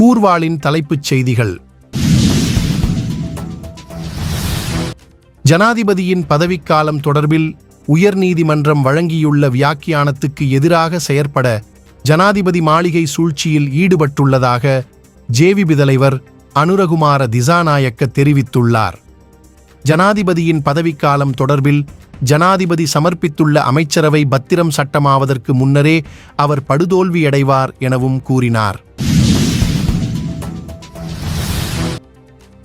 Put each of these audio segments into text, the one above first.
கூர்வாளின் தலைப்புச் செய்திகள். ஜனாதிபதியின் பதவிக்காலம் தொடர்பில் உயர்நீதிமன்றம் வழங்கியுள்ள வியாக்கியானத்துக்கு எதிராக செயற்பட ஜனாதிபதி மாளிகை சூழ்ச்சியில் ஈடுபட்டுள்ளதாக ஜேவிபி தலைவர் அனுரகுமார திசாநாயக்க தெரிவித்துள்ளார். ஜனாதிபதியின் பதவிக்காலம் தொடர்பில் ஜனாதிபதி சமர்ப்பித்துள்ள அமைச்சரவை பத்திரம் சட்டமாவதற்கு முன்னரே அவர் படுதோல்வியடைவார் எனவும் கூறினார்.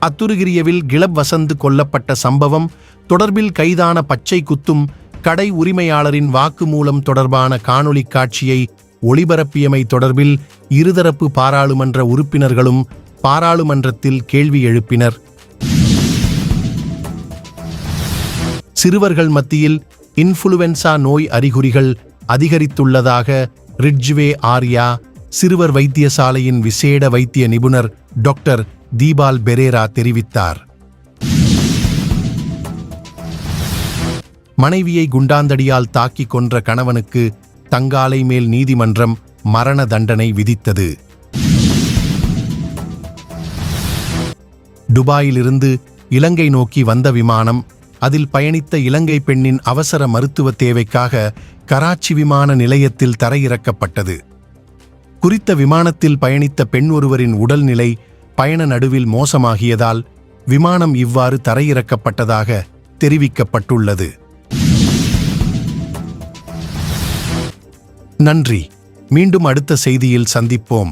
அத்துருகிரியவில் கிளப் வசந்து கொல்லப்பட்ட சம்பவம் தொடர்பில் கைதான பச்சை குத்தும் கடை உரிமையாளரின் வாக்குமூலம் தொடர்பான காணொளிக் காட்சியை ஒளிபரப்பியமை தொடர்பில் இருதரப்பு பாராளுமன்ற உறுப்பினர்களும் பாராளுமன்றத்தில் கேள்வி எழுப்பினர். சிறுவர்கள் மத்தியில் இன்ஃபுளுவென்சா நோய் அறிகுறிகள் அதிகரித்துள்ளதாக ரிட்ஜ்வே ஆர்யா சிறுவர் வைத்தியசாலையின் விசேட வைத்திய நிபுணர் டாக்டர் தீபால் பெரேரா தெரிவித்தார். மனைவியை குண்டாந்தடியால் தாக்கிக் கொன்ற கணவனுக்கு தங்காலை மேல் நீதிமன்றம் மரண தண்டனை விதித்தது. துபாயிலிருந்து இலங்கை நோக்கி வந்த விமானம் அதில் பயணித்த இலங்கை பெண்ணின் அவசர மருத்துவ தேவைக்காக கராச்சி விமான நிலையத்தில் தரையிறக்கப்பட்டது. குறித்த விமானத்தில் பயணித்த பெண் ஒருவரின் உடல்நிலை பயண நடுவில் மோசமாகியதால் விமானம் இவ்வாறு தரையிறக்கப்பட்டதாக தெரிவிக்கப்பட்டுள்ளது. நன்றி. மீண்டும் அடுத்த செய்தியில் சந்திப்போம்.